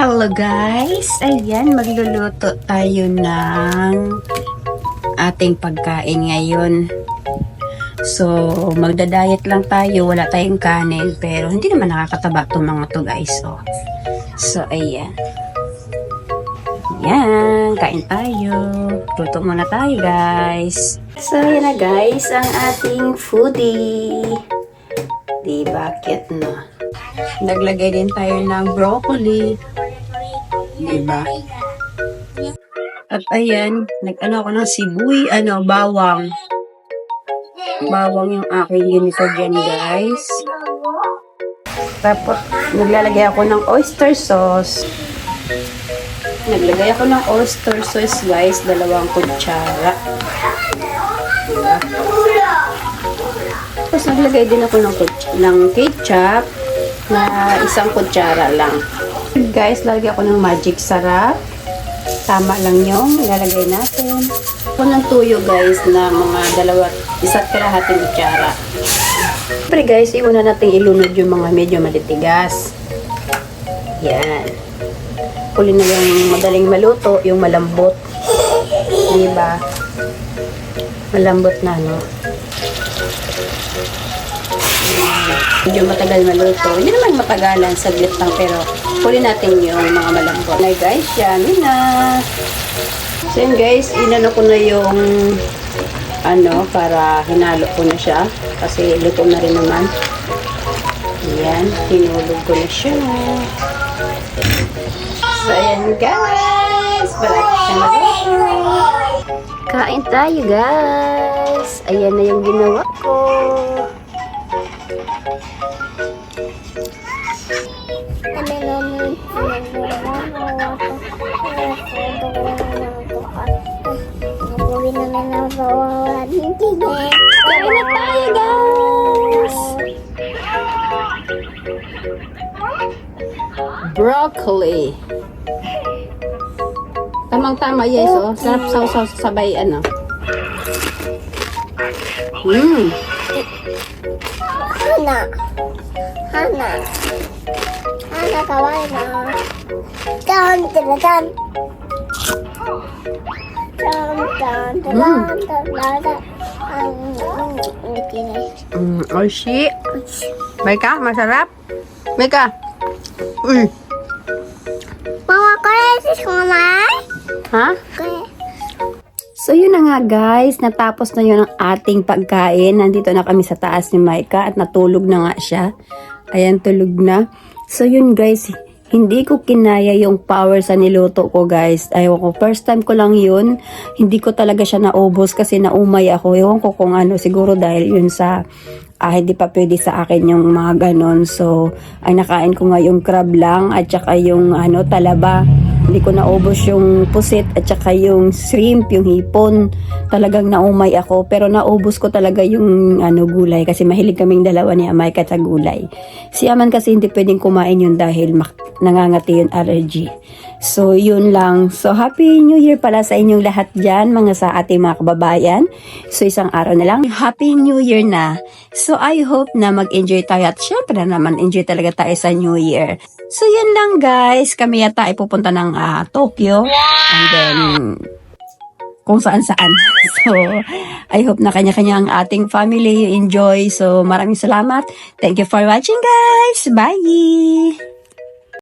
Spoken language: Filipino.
Hello guys! Ayan, magluluto tayo ng ating pagkain ngayon. So, magda-diet lang tayo, wala tayong kanin, pero hindi naman nakakataba itong mga to guys. Oh. So, ayan. Ayan, kain tayo. Luto muna tayo guys. So, ayan na guys, ang ating foodie. Diba, cute no? Naglagay din tayo ng broccoli. Diba? At ayan, nag-ano ako ng sibuy, ano, bawang. Bawang yung aking ginito dyan, guys. Tapos, naglalagay ako ng oyster sauce. Naglagay ako ng oyster sauce, guys, dalawang kutsara. Diba? Tapos, naglagay din ako ng, ng ketchup na isang kutsara lang. Guys, lalagay ako ng magic sarap. Tama lang yung ilalagay natin. Ako ng tuyo guys na mga dalawa, isa't kalahating kutsara. Siyempre guys, iuna natin ilunod yung mga medyo matitigas. Yan. Huli na yung madaling maluto, yung malambot. Diba? Malambot na, no? Medyo matagal maluto. Hindi naman matagalan, saglit lang, pero huli natin yung mga malambot. Na guys, yan na. So guys, inano ko na yung ano, para hinalo ko na siya. Kasi luto na rin naman. Yan, tinulog ko na siya. So ayan guys, maluto. Kain tayo guys. Ayan na yung ginawa ko. Kain na tayo, guys! Broccoli. Tamang-tama, yes, oh. Sarap sausaw sabay, ano. Mmm. Hana. Hana. Hana, kawaii na. Tan, tan, tan. Tan, tan, tan, tan, tan, tan. Ang, ang, ang, kinay. Mm, oishi. Mika, masarap. Mika. Uy. Mama, kaya sis ko mamay? Ha? So yun na nga guys, natapos na yun ang ating pagkain. Nandito na kami sa taas ni Micah at natulog na nga siya. Ayan, tulog na. So yun guys, hindi ko kinaya yung power sa niluto ko guys. Ayaw ko, first time ko lang yun. Hindi ko talaga siya naubos kasi naumay ako. Ewan ko kung ano, siguro dahil yun sa ah, hindi pa pwede sa akin yung mga ganon. So, ay nakain ko nga yung crab lang at saka yung ano, talaba. Hindi ko naubos yung pusit at saka yung shrimp, yung hipon. Talagang naumay ako. Pero naubos ko talaga yung ano, gulay kasi mahilig kaming dalawa ni Amay sa gulay. Si Aman kasi hindi pwedeng kumain yun dahil mak- nangangati yung allergy. So, yun lang. So, Happy New Year pala sa inyong lahat dyan, mga sa ating mga kababayan. So, isang araw na lang. Happy New Year na. So, I hope na mag-enjoy tayo at syempre naman, enjoy talaga tayo sa New Year. So, yun lang guys. Kami yata ay pupunta ng ah, Tokyo. And then, kung saan saan. So, I hope na kanya-kanya ang ating family enjoy. So, maraming salamat. Thank you for watching guys. Bye!